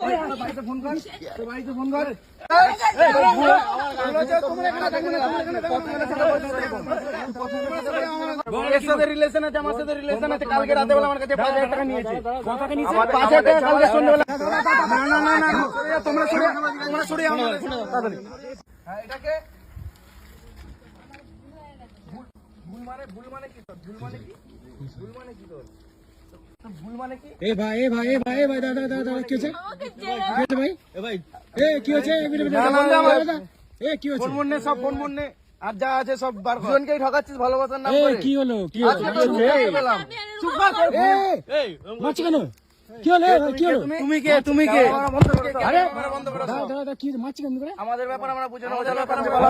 বাড়িতে ফোন কর বাড়িতে ফোন কর রিলেশন আছে আমার সাথে রিলেশন আছে কালকে রাতে বেলা আমার কাছে পাঁচ হাজার টাকা নিয়েছে। পাঁচ হাজার টাকা কালকে সন্ধ্যেবেলা না না না না তোমরা সরে তোমরা সরে। হ্যাঁ এটাকে ভুল- মানে ভুল মানে কি ভুল মানে কি? ভুল মানে কি তোর? এ ভাই এ ভাই এ ভাই এ ভাই দাদা দাদা দাদা কি হচ্ছে ভাই এ ভাই। এ কি হচ্ছে এক মিনিট, মিনিট, না, দাদা, বন্ধু আমার। দাদা, এ কি হচ্ছে ফোন মনে সব ফোন মনে আর যা আছে সব বার কর। ঠকাচ্ছিস ভালোবাসার নাম করে? কি হলো? কি হলো? চুপ কর। কেন? কি হলো? কি হলো? তুমি? কে তুমি কে? আরে! দাদা দাদা দাদা, কি মারছি কেন করে আমাদের ব্যাপার আমরা বুঝে নেব ব্যাপার আছে বলো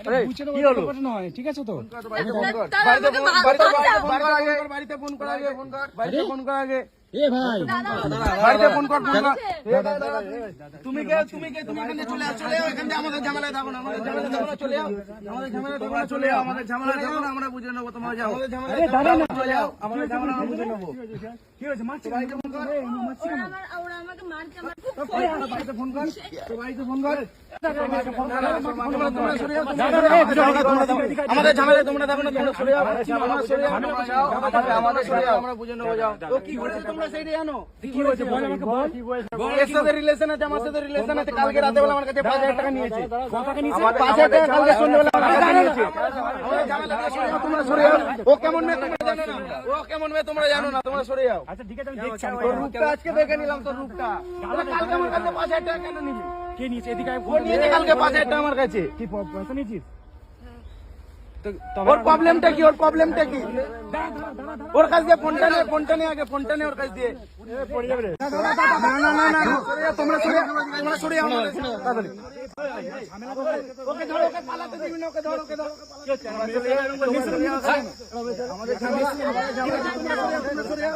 আরে বুঝছে তো কি হলো? নয় ঠিক আছে তো? বাড়িতে ফোন কর। বাড়িতে ফোন বাড়িতে ফোন কর আগে। বাড়িতে ফোন কর আগে। ফোন কর বাড়িতে ফোন কর আগে। এ ভাই। বাড়িতে ফোন কর ফোন কর। তুমি কে তুমি কে তুমি এখানে চলে আসো। চলে যাও আমাদের ঝামেলায় থাকো না আমাদের না চলে যাও আমাদের থাকো না চলে যাও আমাদের না আমরা বুঝে নেব তোমরা যাও। আমাদের না। যাও আমাদের ঝামেলা আমরা বুঝে নেব। কি হয়েছে? মারছি বাড়িতে ফোন কর। ওরা আমার ওরা আমাকে মারছে আমার খুব বাড়িতে ফোন কর। তো বাড়িতে ফোন কর। আমাদের ঝামেলায় তোমরা থাকো না তোমরা সরে যাও আমাদের সরে যাও আমরা বুঝে নেব যাও তো কি করেছে তোমরা সেইটা জানো কি হয়েছে বল আমাকে বল এর সাথে রিলেশন আছে আমার সাথে রিলেশন আছে কালকে রাতে বেলা আমার কাছে পাঁচ হাজার টাকা নিয়েছে পাঁচ হাজার টাকা কালকে সন্ধ্যেবেলা আমার কাছে নিয়েছে ঝামেলা তোমরা সরে যাও ও কেমন মেয়ে তোমরা জানো না ও কেমন মেয়ে তোমরা জানো না তোমরা সরে যাও আচ্ছা ঠিক আছে আমি দেখছি রূপটা আজকে দেখে নিলাম তোর রূপটা। কালকে আমার কাছে পাঁচ হাজার টাকা কেন নিবি? কে নিয়েছে এদিকে আয়, ও নিয়েছে কালকে পাঁচ হাজার টাকা আমার কাছে কি প- পয়সা নিয়েছিস ওর প্রবলেমটা কি ওর প্রবলেমটা কি ওর কাছ দিয়ে ফোনটা নে ফোনটা নে আগে ফোনটা নে ওর কাছ দিয়ে না না না না সরে যাও, তোমরা সরে যাও, তোমরা সরে যাও আমাদের সাথে, তাড়াতাড়ি। ওকে ধরো ওকে পালাতে দিবি না ওকে ধরো ওকে ধরো তোমরা চলে যাও, তোমরা সরে যাও, আমাদের ঝামেলা, আমাদের ঝামেলা, তোমরা সরে যাও, তোমরা সরে যাও।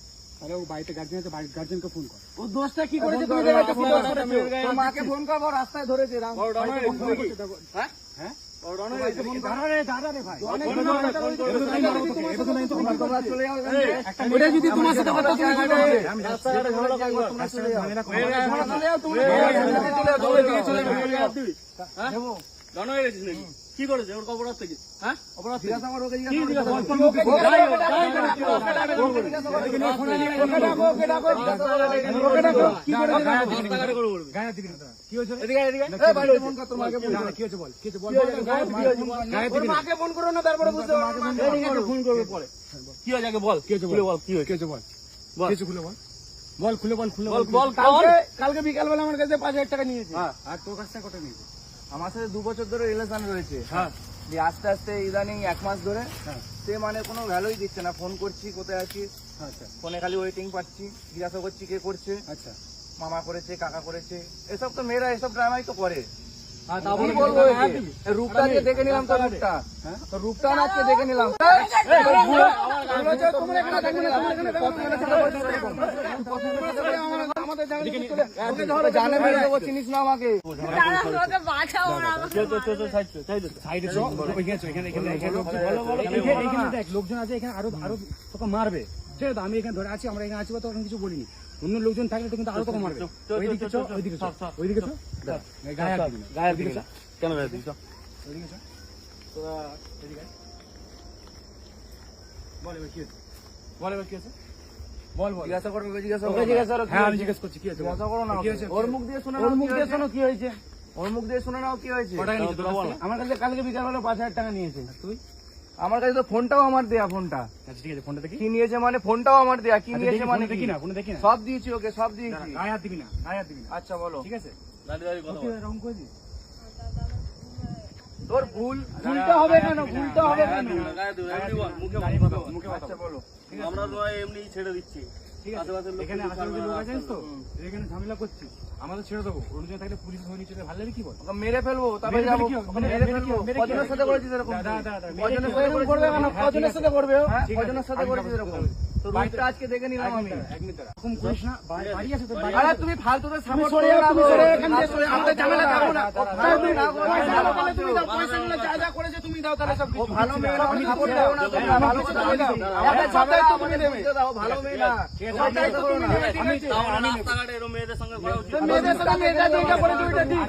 তাহলে ও বাড়িতে গার্জেন আছে বাড়ির গার্জেনকে ফোন কর ও দোষটা কি করেছে তুমি জানো কি দোষ করেছ? তোর মাকে ফোন করব রাস্তায় ধরেছে রাম হ্যাঁ দাঁড়া রে দাঁড়া রে ভাই ওটা যদি তোমার সাথে কথা চলে যাও, কি করেছে? ওর থেকে? হ্যাঁ? ওকে বল খুলে বল? খুলে বল? কালকে বিকালবেলা আমার কাছে পাঁচ হাজার টাকা নিয়েছে আর তোর কাছ থেকে কত নিয়েছে? আমার সাথে দু বছর ধরে রিলেশন রয়েছে হ্যাঁ দিয়ে আস্তে আস্তে ইদানিং এক মাস ধরে হ্যাঁ সে মানে কোনো ভ্যালুই দিচ্ছে না ফোন করছি কোথায় আছিস আচ্ছা ফোনে খালি ওয়েটিং পাচ্ছি জিজ্ঞাসা করছি কে করছে আচ্ছা মামা করেছে কাকা করেছে এসব তো মেয়েরা এসব ড্রামাই তো করে রূপটা দেখে নিলাম তো রূপটা হ্যাঁ তো রূপটা আজকে দেখে নিলাম তোর বুড়ো- বুড়ো যে তোমরা এখানে থাকবে না, তোমরা এখানে আমাদের জানে মেরে দেবো, চিনিস না আমাকে। লোকজন আছে আরও আরও তোকে মারবে। ঠিক আছে আমি এখানে ধরে আছি আমরা এখানে আছি বা তখন কিছু বলিনি। অন্য লোকজন থাকলে তো কিন্তু আরও তোকে মারবে। ওইদিকে চো ওইদিকে চো ওইদিকে চো গায়ে হাত দিবি না গায়ে ওইদিকে চো কেন গায়ে দিচ্ছ ওইদিকে চো তোরা এদিকে বল এবার কি হয়েছে? বল এবার কি হয়েছে? বল বল। জিজ্ঞাসা করো জিজ্ঞাসা ওকে জিজ্ঞাসা করো, হ্যাঁ আমি হয়েছে? করছি কি হয়েছে জিজ্ঞাসা করো না কি ওকে। হয়েছে? ওর মুখ দিয়ে শুনে ওর মুখ দিয়ে শোনো কি হয়েছে? ওর মুখ দিয়ে শুনে নাও কি হয়েছে? কত টাকা নিয়েছে তোর কাছ থেকে? আমার কাছে কালকে বিকালবেলা পাঁচ হাজার টাকা নিয়েছে। তুই আমার কাছে তো ফোনটাও আমার দেয়া ফোনটা। আচ্ছা ঠিক আছে ফোনটা দেখি। কি নিয়েছে মানে ফোনটাও আমার দেয়া কি আচ্ছা, নিয়েছে মানে দেখি না ফোনটা দেখি না। সব দিয়েছি ওকে সব দিয়েছি। গায়ে হাত দিবি না গায়ে হাত দিবি না। আচ্ছা বলো। ঠিক আছে? দাঁড়িয়ে দাঁড়িয়ে কথা তোর ভুল হবে কেন? হবে কেন? মুখে আচ্ছা বলো। আমরা নয় এমনি ছেড়ে দিচ্ছি। ঠিক আছে। এখানে আশেপাশে লোক আছেন তো? এখানে ঝামেলা করছিস। আমাদের ছেড়ে দেবো। অন্য থাকলে পুলিশ ধরে নিচ্ছে ভালো লাগবে কি বল? মেরে ফেলব তারপরে যাব। ফেলে কি? হবে? ওখানে মেরে মেরে ফেলে কি ফেলব। হবে? মেরে কি কজনের সাথে করেছিস এরকম? দাদা, দাদা, দাদা, মেরে কজনের সাথে করবে কেন কজনের সাথে করবে? ও? ঠিক আছে, কজনের সাথে করেছিস এরকম? যাব। তো রুটটা আজকে দেখে নিলাম আমি। এক মিনিট দাঁড়া। এরকম করিস না বাড়ি বাড়ি আছে তোর বাড়ি আরে আছে। তুমি ফালতুতে তুমি সরে করো যাও, না তুমি গো। সরে যাও, এখান থেকে সরে যাও। আমাদের ঝামেলা থাকব না। দাদা, দাদা, তুমি দাদা, না, দাদা, পয়সাগুলো দাদা, বলে তুমি দাও, দাদা, পয়সাগুলো যা যা করেছে তুমি দাও তাহলে সব কিছু। ভালো মেয়ে না, আমি আমি সাপোর্ট দিচ্ছি করব না না। তুমি, আমি ভালো কথা বলে দাও। একটা দিচ্ছি না। তুমি নেবে। দাও, ভালো মেয়ে না। ঠিক আছে, সব আমি দায়িত্ব তুমি নেবে, আমি আমি রাস্তাঘাটে এরকম মেয়েদের সঙ্গে করা উচিত মেয়েদের সাথে মেয়েটা যেইটা করেছে ওইটা ঠিক।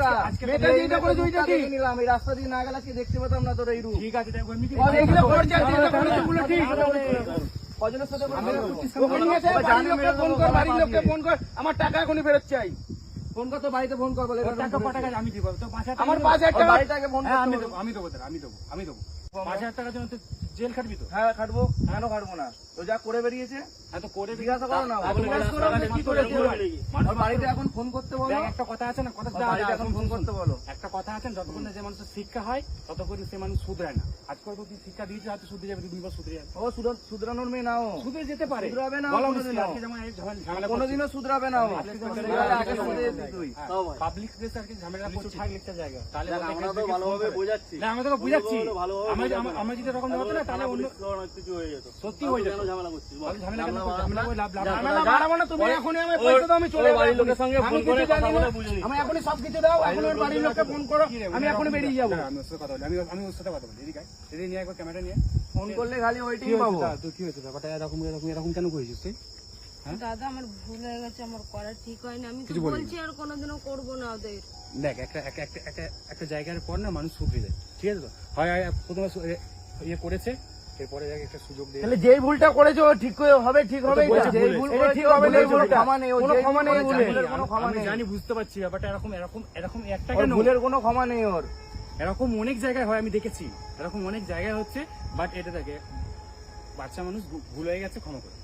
মেয়েটা যেইটা করেছে ওইটা ঠিক। নিলাম, এই রাস্তা দিয়ে না গেলে আজকে দেখতে পেতাম না তোর এই রূপ। ঠিক আছে দেখো কি- এগুলো যেটা ঠিক। কজনের সাথে বাড়ির লোককে ফোন কর, বাড়ির লোককে ফোন কর। আমার টাকা এখনই ফেরত চাই ফোন কর তো বাড়িতে ফোন কর বলে টাকা আমি দিব। তো আমার। পাঁচ হাজার টাকা হ্যাঁ আমি দেবো আমি দেবো আমি দেবো আমি দেবো। পাঁচ হাজার টাকার জন্য জেল খাটবি তো? হ্যাঁ খাটবো। কেন খাটবো না? তো যা করে বেরিয়েছে হ্যাঁ তো করে জিজ্ঞাসা করো না তাহলে জিজ্ঞাসা করো না, কি করেছে ওর বাড়িতে এখন ফোন করতে বলো। একটা কথা আছে না কথা এখন ফোন করতে বলো। একটা কথা আছে যতক্ষণ না যে মানুষের শিক্ষা হয় ততক্ষণ সে মানুষ শুধরায় না। আজকাল তো তুই শিক্ষা দিয়েছিস হয়তো শুধরে যাবে দুদিন পর শুধরে যাবে। ও শুধর- শুধরানোর মেয়ে নাও শুধরে যেতে পারে। না কোনোদিনও। শুধরাবে না। পাবলিক প্লেসে আর কি ঝামেলা করছিস জায়গা। তাহলে আমরা তো ভালোভাবে বোঝাচ্ছি। না আমরা তোকে বুঝাচ্ছি। ভালোভাবে আমরা আমরা- যদি এরকম হতো না তাহলে অন্য কিছু হয়ে যেত। সত্যি হয়ে যেত। ঝামেলা করছিস বল? ঝামেলা কেন ঝামেলা করে লাভ লাভ যা, বাড়াবো না, তুমি এখনই আমায় পয়সা দাও, আমি চলে ওর বাড়ির লোকের সঙ্গে ফোন করে কথা বলে বুঝে নিস। আমি এখনই সব কিছু দাও এখন ওর বাড়ির লোককে ফোন করো। আমি এখনই বেরিয়ে যাব। আমি ওর সাথে কথা বলি আমি আমি ওর সাথে কথা বলি এদিকে এদিকে নিয়ে একবার ক্যামেরা নিয়ে। ফোন করলে খালি ওইটাই কি পাবো। হয়েছে তা? কি হয়েছে? ব্যাপারটা এরকম এরকম এরকম কেন করেছিস তুই? দাদা আমার ভুল হয়ে গেছে আমার করা ঠিক হয়নি। আমি তো কিছু বলছি আর কোনোদিনও করব না ওদের। দেখ একটা একটা একটা একটা জায়গার পর না মানুষ শুধরে যায় ঠিক আছে তো? হয় প্রথমে ইয়ে করেছে এরপরে একটা সুযোগ দিয়ে তাহলে যেই ভুলটা করেছ ও ঠিক করে হবে ঠিক হবে। যেই ভুল করেছে ঠিক না। ক্ষমা নেই কোনো ক্ষমা নেই ভুল ভুলের ভুলের কোনো ক্ষমা নেই। জানি বুঝতে পারছি ব্যাপারটা এরকম এরকম এরকম একটা ওর কেন? ভুলের কোনো ক্ষমা নেই ওর। এরকম অনেক জায়গায় হয় আমি দেখেছি। এরকম অনেক জায়গায় হচ্ছে বাট এটা দেখে বাচ্চা মানুষ ভুল হয়ে গেছে ক্ষমা করে।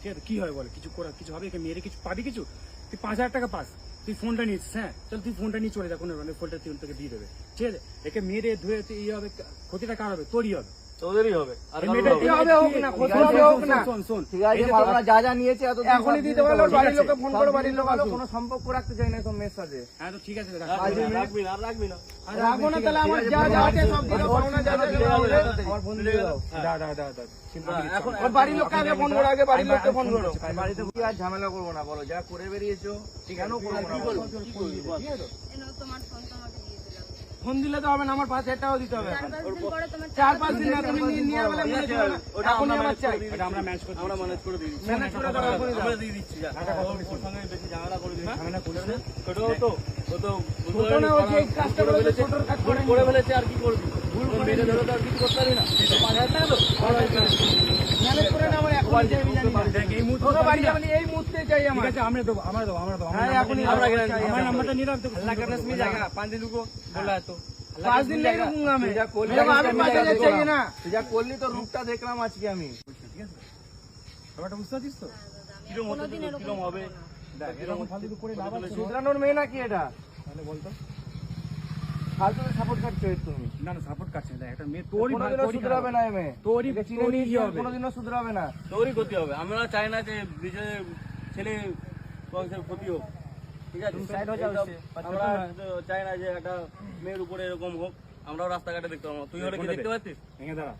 ঠিক আছে কি হয় বলে? কিছু করা কিছু হবে? একে মেয়েরে কিছু পাবি কিছু? তুই পাঁচ হাজার টাকা পাস, তুই ফোনটা নিস হ্যাঁ? চল তুই ফোনটা নিয়ে চলে যা, কোনো ফোনটা তুই তোকে দিয়ে দেবে। ঠিক আছে? একে মেরে ধুয়ে, তুই ইয়ে হবে, ক্ষতিটা কার হবে? তোরই হবে। তোদেরই হবে। আর এই কারোর মেয়েটা- হবে কি না। হবে হোক না, হবে হোক না। শোন, শোন, ঠিক আছে এই যা যা নিয়েছে এত এখনই দিতে পারল, বাড়ির লোককে ফোন করে বাড়ির লোক আলো কোনো সম্পর্ক রাখতে চাই না মেয়ের সাথে। হ্যাঁ তো ঠিক আছে রাখবি না, রাখবি না আর রাখবি না রাখব না তাহলে আমার যা যা আছে সব দিয়ে দাও, পাওনা যা যা আছে সব দিয়ে দাও। আমার ফোন দিয়ে দাও দাও, দাও, দাও, দাও। চিন্তা করিস না। এখন বাড়ির লোককে আগে ফোন করো আগে বাড়ির লোককে ফোন করো। বাড়িতে কি আর ঝামেলা করব না বলো যা করে বেরিয়েছো কেন করব না কি করবি? তোমার ফোন তোমাকে দিয়ে দিলাম ফোন দিলে তো হবে না আমার পাঁচ হাজার টাকাও দিতে হবে। চার পাঁচ দিন না তুমি নিয়ে বলে না। ওটা আমরা করে ম্যানেজ করে আমরা ম্যানেজ করে দিই ম্যানেজ করে দাও আমরা দিয়ে দিচ্ছি। যা ওর ওর সঙ্গে বেশি ঝামেলা করে দিই না ঝামেলা করে না। তো যা করলি তো রূপটা দেখলাম। আজকে আমি। বুঝতে পারছিস তো? কিরম হবে? মেয়ে নাকি এটা? তাহলে বলতো। ফালতু সাপোর্ট করছ তুমি। না না সাপোর্ট কাটছে না। একটা মেয়ে তোরই কোনোদিনও না মেয়ে। তোরই চিনে তোরই হবে। কোনোদিনও শুধরাবে না। তোরই ক্ষতি হবে। আমরা চাই না যে ছেলে বংশের ক্ষতি হোক। ঠিক আছে। আমরা চাই না যে একটা মেয়ের উপরে এরকম হোক। আমরাও রাস্তাঘাটে দেখতে পাবো। তুই হলে কি দেখতে পাচ্ছিস? ভেঙে দাঁড়া।